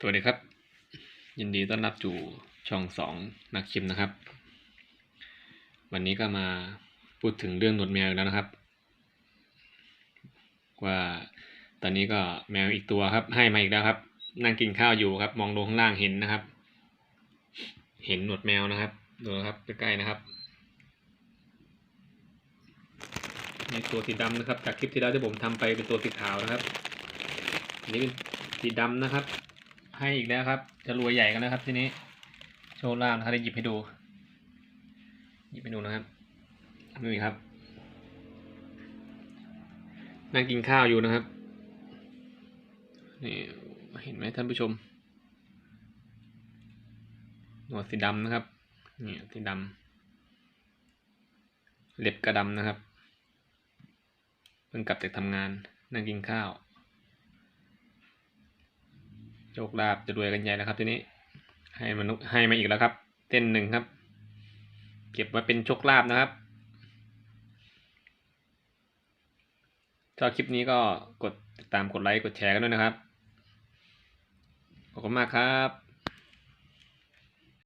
สวัสดีครับ ยินดีต้อนรับสู่ช่องสองนักชิมนะครับ วันนี้ก็มาพูดถึงเรื่องหนวดแมวแล้วนะครับ ว่าตอนนี้ก็แมวอีกตัวครับ ให้มาอีกแล้วครับ นั่งกินข้าวอยู่ครับ มองลงข้างล่างเห็นนะครับ เห็นหนวดแมวนะครับดูนะครับใกล้ๆนะครับในตัวสีดำนะครับ จากคลิปที่แล้วที่ผมทำไปเป็นตัวสีขาวนะครับอันนี้เป็นสีดำนะครับ ให้อีกแล้วครับ จะรวยใหญ่กันแล้วครับทีนี้ โชว์ล่างนะครับได้หยิบให้ดู หยิบให้ดูนะครับนี่ครับ นั่งกินข้าวอยู่นะครับ นี่เห็นไหมท่านผู้ชม หนวดสีดำนะครับ นี่สีดำเล็บกระดำนะครับ เพิ่งกลับจากทำงาน นั่งกินข้าว ชคลาภจะรวยกันใหญ่แล้วครับทีนี้ ให้มนุษย์ให้มาอีกแล้วครับ เต้นหนึ่งครับ เก็บไว้เป็นโชคลาภนะครับชอบคลิปนี้ก็กดติดตามกดไลค์กดแชร์กันด้วยนะครับ ขอบคุณมากครับ